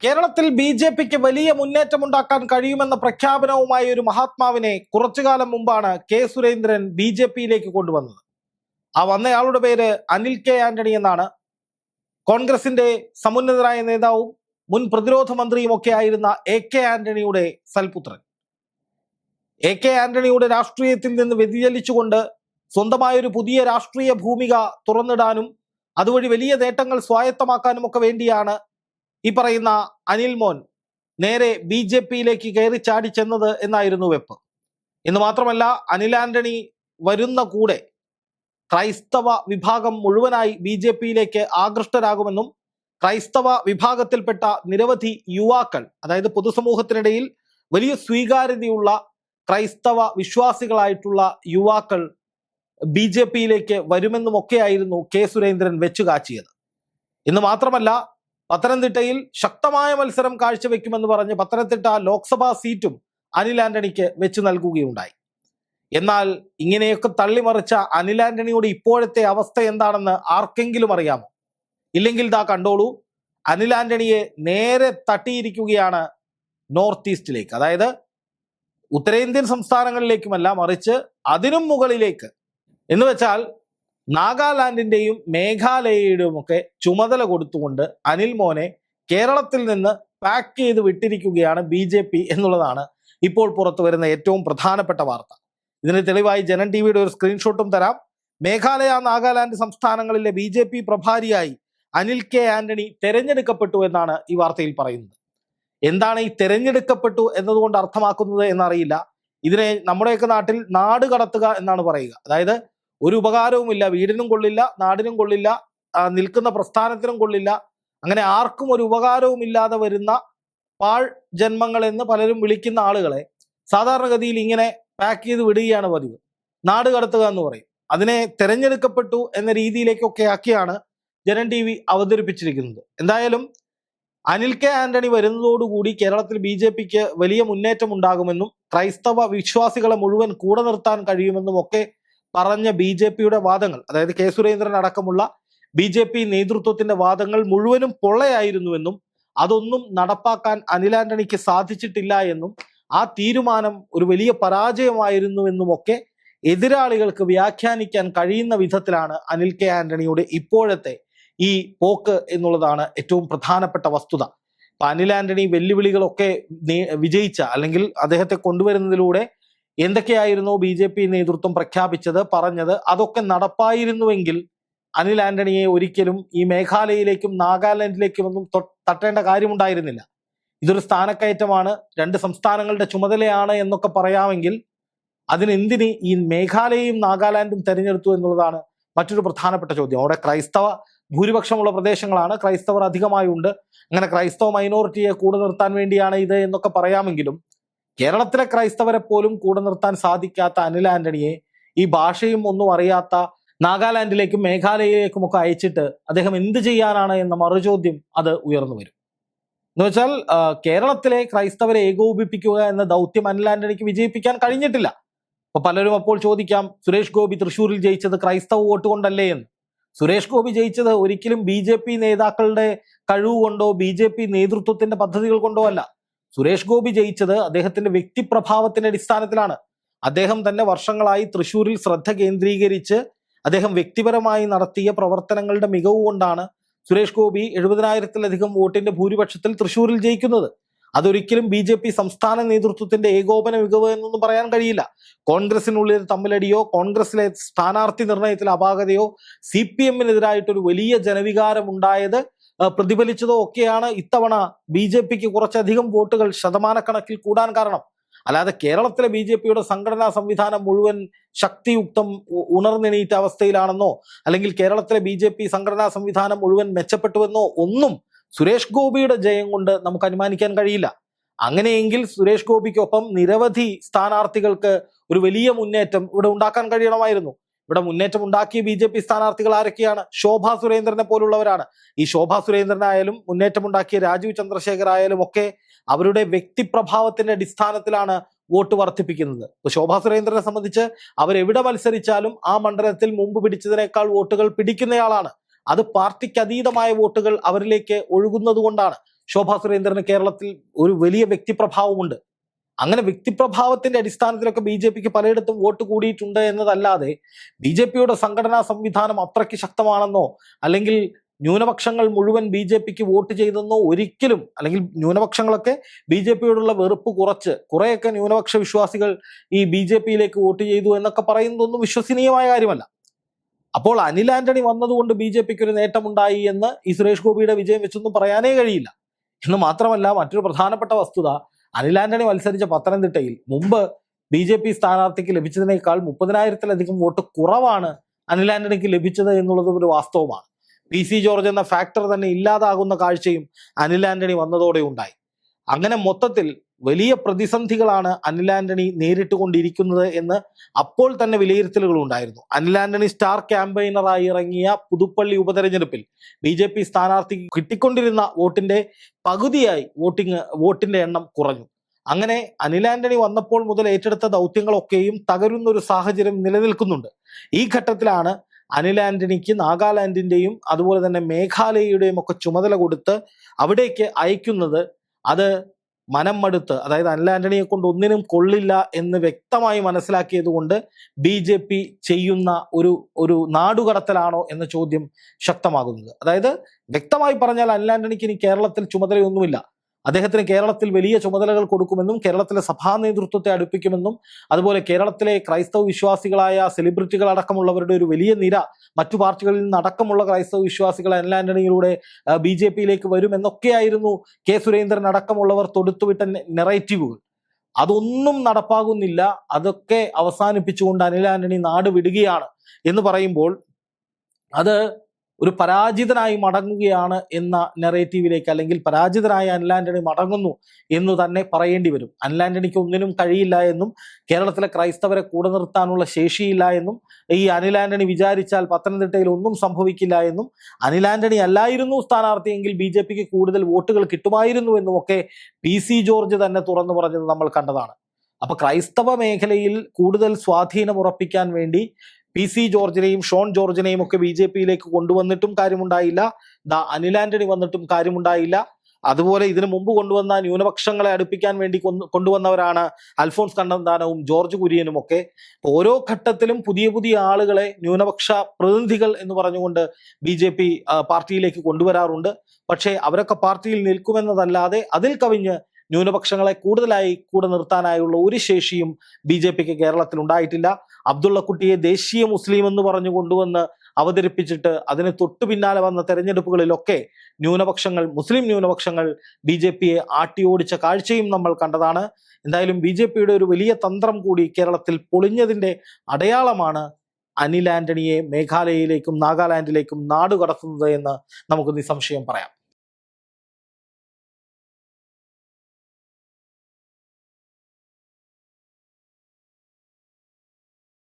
കേരളത്തിൽ B J പിക്ക് വലിയ മുന്നേറ്റമുണ്ടാക്കാൻ കഴിയുമെന്ന പ്രഖ്യാപനവുമായി ഒരു മഹാത്മാവിനെ കുറച്ചു കാലം മുമ്പാണ് കെ സുരേന്ദ്രൻ ബി ജെ പിയിലേക്ക് കൊണ്ടുവന്നത്. ആ വന്നയാളുടെ പേര് അനിൽ കെ ആന്റണി എന്നാണ്. കോൺഗ്രസിന്റെ സമുന്നതരായ നേതാവും മുൻ പ്രതിരോധ മന്ത്രിയും ഒക്കെ ആയിരുന്ന എ കെ ആന്റണിയുടെ സൽപുത്രൻ. എ കെ ആന്റണിയുടെ രാഷ്ട്രീയത്തിൽ നിന്ന് വ്യതിചലിച്ചുകൊണ്ട് സ്വന്തമായൊരു പുതിയ രാഷ്ട്രീയ ഭൂമിക തുറന്നിടാനും അതുവഴി വലിയ നേട്ടങ്ങൾ സ്വായത്തമാക്കാനും ഒക്കെ വേണ്ടിയാണ് ഈ പറയുന്ന അനിൽ മോൻ നേരെ ബി ജെ പിയിലേക്ക് കയറി ചാടി ചെന്നത് എന്നായിരുന്നു വെപ്പ്. എന്ന് മാത്രമല്ല അനിൽ ആന്റണി വരുന്ന കൂടെ ക്രൈസ്തവ വിഭാഗം മുഴുവനായി ബി ജെ പിയിലേക്ക് ആകൃഷ്ടരാകുമെന്നും ക്രൈസ്തവ വിഭാഗത്തിൽപ്പെട്ട നിരവധി യുവാക്കൾ അതായത് പൊതുസമൂഹത്തിനിടയിൽ വലിയ സ്വീകാര്യതയുള്ള ക്രൈസ്തവ വിശ്വാസികളായിട്ടുള്ള യുവാക്കൾ ബി ജെ പിയിലേക്ക് വരുമെന്നുമൊക്കെയായിരുന്നു കെ സുരേന്ദ്രൻ വെച്ചു കാച്ചിയത് എന്ന് മാത്രമല്ല പത്തനംതിട്ടയിൽ ശക്തമായ മത്സരം കാഴ്ചവെക്കുമെന്ന് പറഞ്ഞ് പത്തനംതിട്ട ലോക്സഭാ സീറ്റും അനിൽ ആന്റണിക്ക് വെച്ചു നൽകുകയുണ്ടായി. എന്നാൽ ഇങ്ങനെയൊക്കെ തള്ളിമറിച്ച അനിൽ ആന്റണിയുടെ ഇപ്പോഴത്തെ അവസ്ഥ എന്താണെന്ന് ആർക്കെങ്കിലും അറിയാമോ? ഇല്ലെങ്കിൽ ദാ കണ്ടോളൂ അനിൽ ആന്റണിയെ നേരെ തട്ടിയിരിക്കുകയാണ് നോർത്ത് ഈസ്റ്റിലേക്ക്. അതായത് ഉത്തരേന്ത്യൻ സംസ്ഥാനങ്ങളിലേക്കുമല്ല മറിച്ച് അതിനും മുകളിലേക്ക്. എന്ന് വെച്ചാൽ നാഗാലാൻഡിന്റെയും മേഘാലയയുടെയും ഒക്കെ ചുമതല കൊടുത്തുകൊണ്ട് അനിൽ മോനെ കേരളത്തിൽ നിന്ന് പാക്ക് ചെയ്ത് വിട്ടിരിക്കുകയാണ് ബി ജെ പി എന്നുള്ളതാണ് ഇപ്പോൾ പുറത്തു വരുന്ന ഏറ്റവും പ്രധാനപ്പെട്ട വാർത്ത. ഇതിന് തെളിവായി ജനൻ ടി വിയുടെ ഒരു സ്ക്രീൻഷോട്ടും തരാം. മേഘാലയ നാഗാലാൻഡ് സംസ്ഥാനങ്ങളിലെ ബി ജെ പി പ്രഭാരിയായി അനിൽ കെ ആന്റണി തെരഞ്ഞെടുക്കപ്പെട്ടു എന്നാണ് ഈ വാർത്തയിൽ പറയുന്നത്. എന്താണ് ഈ തെരഞ്ഞെടുക്കപ്പെട്ടു എന്നതുകൊണ്ട് അർത്ഥമാക്കുന്നത് എന്നറിയില്ല. ഇതിനെ നമ്മുടെയൊക്കെ നാട്ടിൽ നാട് കടത്തുക എന്നാണ് പറയുക. അതായത് ഒരു ഉപകാരവുമില്ല വീടിനും കൊള്ളില്ല നാടിനും കൊള്ളില്ല നിൽക്കുന്ന പ്രസ്ഥാനത്തിനും കൊള്ളില്ല. അങ്ങനെ ആർക്കും ഒരു ഉപകാരവുമില്ലാതെ വരുന്ന പാൾ ജന്മങ്ങൾ എന്ന് പലരും വിളിക്കുന്ന ആളുകളെ സാധാരണഗതിയിൽ ഇങ്ങനെ പാക്ക് ചെയ്ത് വിടുകയാണ് പതിവ്. നാട് കടത്തുക എന്ന് പറയും. അതിനെ തെരഞ്ഞെടുക്കപ്പെട്ടു എന്ന രീതിയിലേക്കൊക്കെ ആക്കിയാണ് ജനൻ ടി വി അവതരിപ്പിച്ചിരിക്കുന്നത്. എന്തായാലും അനിൽ കെ ആന്റണി വരുന്നതോടുകൂടി കേരളത്തിൽ ബി ജെ പിക്ക് വലിയ മുന്നേറ്റം ഉണ്ടാകുമെന്നും ക്രൈസ്തവ വിശ്വാസികളെ മുഴുവൻ കൂടെ നിർത്താൻ കഴിയുമെന്നും ഒക്കെ പറഞ്ഞ ബി ജെ പിയുടെ വാദങ്ങൾ അതായത് കെ സുരേന്ദ്രൻ അടക്കമുള്ള ബി ജെ പി നേതൃത്വത്തിന്റെ വാദങ്ങൾ മുഴുവനും പൊള്ളയായിരുന്നുവെന്നും അതൊന്നും നടപ്പാക്കാൻ അനിൽ ആന്റണിക്ക് സാധിച്ചിട്ടില്ല എന്നും ആ തീരുമാനം ഒരു വലിയ പരാജയമായിരുന്നുവെന്നും ഒക്കെ എതിരാളികൾക്ക് വ്യാഖ്യാനിക്കാൻ കഴിയുന്ന വിധത്തിലാണ് അനിൽ കെ ആന്റണിയുടെ ഇപ്പോഴത്തെ ഈ പോക്ക് എന്നുള്ളതാണ് ഏറ്റവും പ്രധാനപ്പെട്ട വസ്തുത. അനിൽ ആന്റണി വെല്ലുവിളികളൊക്കെ വിജയിച്ച അല്ലെങ്കിൽ അദ്ദേഹത്തെ കൊണ്ടുവരുന്നതിലൂടെ എന്തൊക്കെയായിരുന്നോ ബി ജെ പി നേതൃത്വം പ്രഖ്യാപിച്ചത് പറഞ്ഞത്? അതൊക്കെ നടപ്പായിരുന്നുവെങ്കിൽ അനിൽ ആന്റണിയെ ഒരിക്കലും ഈ മേഘാലയയിലേക്കും നാഗാലാൻഡിലേക്കും ഒന്നും തട്ടേണ്ട കാര്യമുണ്ടായിരുന്നില്ല. ഇതൊരു സ്ഥാനക്കയറ്റമാണ് രണ്ട് സംസ്ഥാനങ്ങളുടെ ചുമതലയാണ് എന്നൊക്കെ പറയാമെങ്കിൽ അതിനെന്തിന് ഈ മേഘാലയയും നാഗാലാൻഡും തെരഞ്ഞെടുത്തു എന്നുള്ളതാണ് മറ്റൊരു പ്രധാനപ്പെട്ട ചോദ്യം. അവിടെ ക്രൈസ്തവ ഭൂരിപക്ഷമുള്ള പ്രദേശങ്ങളാണ് ക്രൈസ്തവർ അധികമായി ഉണ്ട് അങ്ങനെ ക്രൈസ്തവ മൈനോറിറ്റിയെ കൂടെ നിർത്താൻ വേണ്ടിയാണ് ഇത് എന്നൊക്കെ പറയാമെങ്കിലും കേരളത്തിലെ ക്രൈസ്തവരെ പോലും കൂടെ നിർത്താൻ സാധിക്കാത്ത അനിൽ ആന്റണിയെ ഈ ഭാഷയും ഒന്നും അറിയാത്ത നാഗാലാൻഡിലേക്കും മേഘാലയയിലേക്കും ഒക്കെ അയച്ചിട്ട് അദ്ദേഹം എന്ത് ചെയ്യാനാണ് എന്ന മറുചോദ്യം അത് ഉയർന്നു വരും. എന്ന് വെച്ചാൽ കേരളത്തിലെ ക്രൈസ്തവരെ ഏകോപിപ്പിക്കുക എന്ന ദൗത്യം അനിൽ ആന്റണിക്ക് വിജയിപ്പിക്കാൻ കഴിഞ്ഞിട്ടില്ല. അപ്പൊ പലരും അപ്പോൾ ചോദിക്കാം സുരേഷ് ഗോപി തൃശ്ശൂരിൽ ജയിച്ചത് ക്രൈസ്തവ വോട്ട് കൊണ്ടല്ലേ എന്ന്? സുരേഷ് ഗോപി ജയിച്ചത് ഒരിക്കലും ബി നേതാക്കളുടെ കഴിവ് കൊണ്ടോ ബി നേതൃത്വത്തിന്റെ പദ്ധതികൾ കൊണ്ടോ അല്ല. സുരേഷ് ഗോപി ജയിച്ചത് അദ്ദേഹത്തിന്റെ വ്യക്തിപ്രഭാവത്തിന്റെ അടിസ്ഥാനത്തിലാണ്. അദ്ദേഹം തന്നെ വർഷങ്ങളായി തൃശൂരിൽ ശ്രദ്ധ കേന്ദ്രീകരിച്ച് അദ്ദേഹം വ്യക്തിപരമായി നടത്തിയ പ്രവർത്തനങ്ങളുടെ മികവ് കൊണ്ടാണ് സുരേഷ് ഗോപി എഴുപതിനായിരത്തിലധികം വോട്ടിന്റെ ഭൂരിപക്ഷത്തിൽ തൃശൂരിൽ ജയിക്കുന്നത്. അതൊരിക്കലും ബി ജെ പി സംസ്ഥാന നേതൃത്വത്തിന്റെ ഏകോപന മികവ് എന്നൊന്നും പറയാൻ കഴിയില്ല. കോൺഗ്രസിനുള്ളിൽ തമ്മിലടിയോ കോൺഗ്രസിലെ സ്ഥാനാർത്ഥി നിർണയത്തിലെ അപാകതയോ സി പി എമ്മിനെതിരായിട്ടൊരു വലിയ ജനവികാരം ഉണ്ടായത് പ്രതിഫലിച്ചതോ ഒക്കെയാണ് ഇത്തവണ ബി ജെ പിക്ക് കുറച്ചധികം വോട്ടുകൾ ശതമാനക്കണക്കിൽ കൂടാൻ കാരണം. അല്ലാതെ കേരളത്തിലെ ബി ജെ പിയുടെ സംഘടനാ സംവിധാനം മുഴുവൻ ശക്തിയുക്തം ഉണർന്നെണീറ്റ അവസ്ഥയിലാണെന്നോ അല്ലെങ്കിൽ കേരളത്തിലെ ബി ജെ പി സംഘടനാ സംവിധാനം മുഴുവൻ മെച്ചപ്പെട്ടുവെന്നോ ഒന്നും സുരേഷ് ഗോപിയുടെ ജയം കൊണ്ട് നമുക്ക് അനുമാനിക്കാൻ കഴിയില്ല. അങ്ങനെയെങ്കിൽ സുരേഷ് ഗോപിക്കൊപ്പം നിരവധി സ്ഥാനാർത്ഥികൾക്ക് ഒരു വലിയ മുന്നേറ്റം ഇവിടെ ഉണ്ടാക്കാൻ കഴിയണമായിരുന്നു. ഇവിടെ മുന്നേറ്റം ഉണ്ടാക്കിയ ബി ജെ പി സ്ഥാനാർത്ഥികൾ ആരൊക്കെയാണ്? ശോഭാ സുരേന്ദ്രനെ പോലുള്ളവരാണ്. ഈ ശോഭാ സുരേന്ദ്രനായാലും മുന്നേറ്റം ഉണ്ടാക്കിയ രാജീവ് ചന്ദ്രശേഖർ ആയാലും ഒക്കെ അവരുടെ വ്യക്തിപ്രഭാവത്തിന്റെ അടിസ്ഥാനത്തിലാണ് വോട്ട് വർദ്ധിപ്പിക്കുന്നത്. ഇപ്പൊ ശോഭാ സുരേന്ദ്രനെ സംബന്ധിച്ച് അവരെവിടെ മത്സരിച്ചാലും ആ മണ്ഡലത്തിൽ മുമ്പ് പിടിച്ചതിനേക്കാൾ വോട്ടുകൾ പിടിക്കുന്നയാളാണ്. അത് പാർട്ടിക്ക് അതീതമായ വോട്ടുകൾ അവരിലേക്ക് ഒഴുകുന്നത് കൊണ്ടാണ്. ശോഭാ സുരേന്ദ്രന് കേരളത്തിൽ ഒരു വലിയ വ്യക്തിപ്രഭാവമുണ്ട്. അങ്ങനെ വ്യക്തിപ്രഭാവത്തിന്റെ അടിസ്ഥാനത്തിലൊക്കെ ബി ജെ പിക്ക് പലയിടത്തും വോട്ട് കൂടിയിട്ടുണ്ട് എന്നതല്ലാതെ ബി ജെ പിയുടെ സംഘടനാ സംവിധാനം അത്രയ്ക്ക് ശക്തമാണെന്നോ അല്ലെങ്കിൽ ന്യൂനപക്ഷങ്ങൾ മുഴുവൻ ബി ജെ പിക്ക് വോട്ട് ചെയ്തെന്നോ ഒരിക്കലും അല്ലെങ്കിൽ ന്യൂനപക്ഷങ്ങളൊക്കെ ബി ജെ പിയോടുള്ള വെറുപ്പ് കുറച്ച് കുറെയൊക്കെ ന്യൂനപക്ഷ വിശ്വാസികൾ ഈ ബി ജെ പിയിലേക്ക് വോട്ട് ചെയ്തു എന്നൊക്കെ പറയുന്നതൊന്നും വിശ്വസനീയമായ കാര്യമല്ല. അപ്പോൾ അനിൽ ആന്റണി വന്നതുകൊണ്ട് ബി ജെ പിക്ക് ഒരു നേട്ടമുണ്ടായി എന്ന് ഈ സുരേഷ് ഗോപിയുടെ വിജയം വെച്ചൊന്നും പറയാനേ കഴിയില്ല. എന്ന് മാത്രമല്ല മറ്റൊരു പ്രധാനപ്പെട്ട വസ്തുത അനിൽ ആന്റണി മത്സരിച്ച പത്തനംതിട്ടയിൽ മുമ്പ് ബി ജെ പി സ്ഥാനാർത്ഥിക്ക് ലഭിച്ചതിനേക്കാൾ മുപ്പതിനായിരത്തിലധികം വോട്ട് കുറവാണ് അനിൽ ആന്റണിക്ക് ലഭിച്ചത് എന്നുള്ളത് ഒരു വാസ്തവമാണ്. പി സി ജോർജ് എന്ന ഫാക്ടർ തന്നെ ഇല്ലാതാകുന്ന കാഴ്ചയും അനിൽ ആന്റണി വന്നതോടെ ഉണ്ടായി. അങ്ങനെ മൊത്തത്തിൽ വലിയ പ്രതിസന്ധികളാണ് അനിൽ ആന്റണി നേരിട്ടുകൊണ്ടിരിക്കുന്നത് എന്ന് അപ്പോൾ തന്നെ വിലയിരുത്തലുകൾ ഉണ്ടായിരുന്നു. അനിൽ ആന്റണി സ്റ്റാർ ക്യാമ്പയിനറായി ഇറങ്ങിയ പുതുപ്പള്ളി ഉപതെരഞ്ഞെടുപ്പിൽ ബി ജെ പി സ്ഥാനാർത്ഥിക്ക് കിട്ടിക്കൊണ്ടിരുന്ന വോട്ടിന്റെ പകുതിയായി വോട്ടിംഗ് വോട്ടിന്റെ എണ്ണം കുറഞ്ഞു. അങ്ങനെ അനിൽ ആന്റണി വന്നപ്പോൾ മുതൽ ഏറ്റെടുത്ത ദൗത്യങ്ങളൊക്കെയും തകരുന്ന ഒരു സാഹചര്യം നിലനിൽക്കുന്നുണ്ട്. ഈ ഘട്ടത്തിലാണ് അനിൽ ആന്റണിക്ക് നാഗാലാൻഡിന്റെയും അതുപോലെ തന്നെ മേഘാലയയുടെയും ഒക്കെ ചുമതല കൊടുത്ത് അവിടേക്ക് അയക്കുന്നത് അത് മനം മടുത്ത് അതായത് അനിൽ ആന്റണിയെ കൊണ്ട് ഒന്നിനും കൊള്ളില്ല എന്ന് വ്യക്തമായി മനസ്സിലാക്കിയത് കൊണ്ട് ബി ജെ പി ചെയ്യുന്ന ഒരു ഒരു നാടുകടത്തലാണോ എന്ന ചോദ്യം ശക്തമാകുന്നത്. അതായത് വ്യക്തമായി പറഞ്ഞാൽ അനിൽ ആന്റണിക്ക് ഇനി കേരളത്തിൽ ചുമതലയൊന്നുമില്ല. അദ്ദേഹത്തിന് കേരളത്തിൽ വലിയ ചുമതലകൾ കൊടുക്കുമെന്നും കേരളത്തിലെ സഭാ നേതൃത്വത്തെ അടുപ്പിക്കുമെന്നും അതുപോലെ കേരളത്തിലെ ക്രൈസ്തവ വിശ്വാസികളായ സെലിബ്രിറ്റികൾ അടക്കമുള്ളവരുടെ ഒരു വലിയ നിര മറ്റു പാർട്ടികളിൽ നിന്ന് അടക്കമുള്ള ക്രൈസ്തവ വിശ്വാസികൾ ആന്റണിയിലൂടെ ബി ജെ പിയിലേക്ക് വരും എന്നൊക്കെയായിരുന്നു കെ സുരേന്ദ്രൻ അടക്കമുള്ളവർ തൊടുത്തുവിട്ട നെറേറ്റീവുകൾ. അതൊന്നും നടപ്പാകുന്നില്ല. അതൊക്കെ അവസാനിപ്പിച്ചുകൊണ്ട് അനിൽ ആന്റണി നാട് വിടുകയാണ് എന്ന് പറയുമ്പോൾ അത് ഒരു പരാജിതനായി മടങ്ങുകയാണ് എന്ന നെറേറ്റീവിലേക്ക് അല്ലെങ്കിൽ പരാജിതനായ അൻലാന്റണി മടങ്ങുന്നു എന്ന് തന്നെ പറയേണ്ടി വരും. അനിൽ ആന്റണിക്ക് ഒന്നിനും കഴിയില്ല എന്നും കേരളത്തിലെ ക്രൈസ്തവരെ കൂടെ നിർത്താനുള്ള ശേഷിയില്ല എന്നും ഈ അനിൽ ആന്റണി വിചാരിച്ചാൽ പത്തനംതിട്ടയിൽ ഒന്നും സംഭവിക്കില്ല എന്നും അനിൽ ആന്റണി അല്ലായിരുന്നു സ്ഥാനാർത്ഥിയെങ്കിൽ ബി ജെ പിക്ക് കൂടുതൽ വോട്ടുകൾ കിട്ടുമായിരുന്നു എന്നും ഒക്കെ പി സി ജോർജ് തന്നെ തുറന്നു പറഞ്ഞത് നമ്മൾ കണ്ടതാണ്. അപ്പൊ ക്രൈസ്തവ മേഖലയിൽ കൂടുതൽ സ്വാധീനം ഉറപ്പിക്കാൻ വേണ്ടി പി സി ജോർജിനെയും ഷോൺ ജോർജിനെയും ഒക്കെ ബി ജെ പിയിലേക്ക് കൊണ്ടുവന്നിട്ടും കാര്യമുണ്ടായില്ല. ദാ അനിൽ ആന്റണി വന്നിട്ടും കാര്യമുണ്ടായില്ല. അതുപോലെ ഇതിനു മുമ്പ് കൊണ്ടുവന്ന ന്യൂനപക്ഷങ്ങളെ അടുപ്പിക്കാൻ വേണ്ടി കൊണ്ടുവന്നവരാണ് അൽഫോൺസ് കണ്ണന്താനവും ജോർജ് കുര്യനും ഒക്കെ. ഓരോ ഘട്ടത്തിലും പുതിയ പുതിയ ആളുകളെ ന്യൂനപക്ഷ പ്രതിനിധികൾ എന്ന് പറഞ്ഞുകൊണ്ട് ബി ജെ പി പാർട്ടിയിലേക്ക് കൊണ്ടുവരാറുണ്ട്. പക്ഷേ അവരൊക്കെ പാർട്ടിയിൽ നിൽക്കുമെന്നതല്ലാതെ അതിൽ കവിഞ്ഞ് ന്യൂനപക്ഷങ്ങളെ കൂടുതലായി കൂടെ നിർത്താനായുള്ള ഒരു ശേഷിയും ബി ജെ പിക്ക് കേരളത്തിൽ ഉണ്ടായിട്ടില്ല. അബ്ദുള്ളക്കുട്ടിയെ ദേശീയ മുസ്ലിം എന്ന് പറഞ്ഞു കൊണ്ടുവന്ന് അവതരിപ്പിച്ചിട്ട് അതിന് തൊട്ടു പിന്നാലെ വന്ന തെരഞ്ഞെടുപ്പുകളിലൊക്കെ ന്യൂനപക്ഷങ്ങൾ മുസ്ലിം ന്യൂനപക്ഷങ്ങൾ ബി ജെ പിയെ ആട്ടിയോടിച്ച കാഴ്ചയും നമ്മൾ കണ്ടതാണ്. എന്തായാലും ബി ജെ പിയുടെ ഒരു വലിയ തന്ത്രം കൂടി കേരളത്തിൽ പൊളിഞ്ഞതിന്റെ അടയാളമാണ് അനിൽ ആന്റണിയെ മേഘാലയയിലേക്കും നാഗാലാൻഡിലേക്കും നാടുകടത്തുന്നത് എന്ന് നമുക്ക് നിസ്സംശയം പറയാം.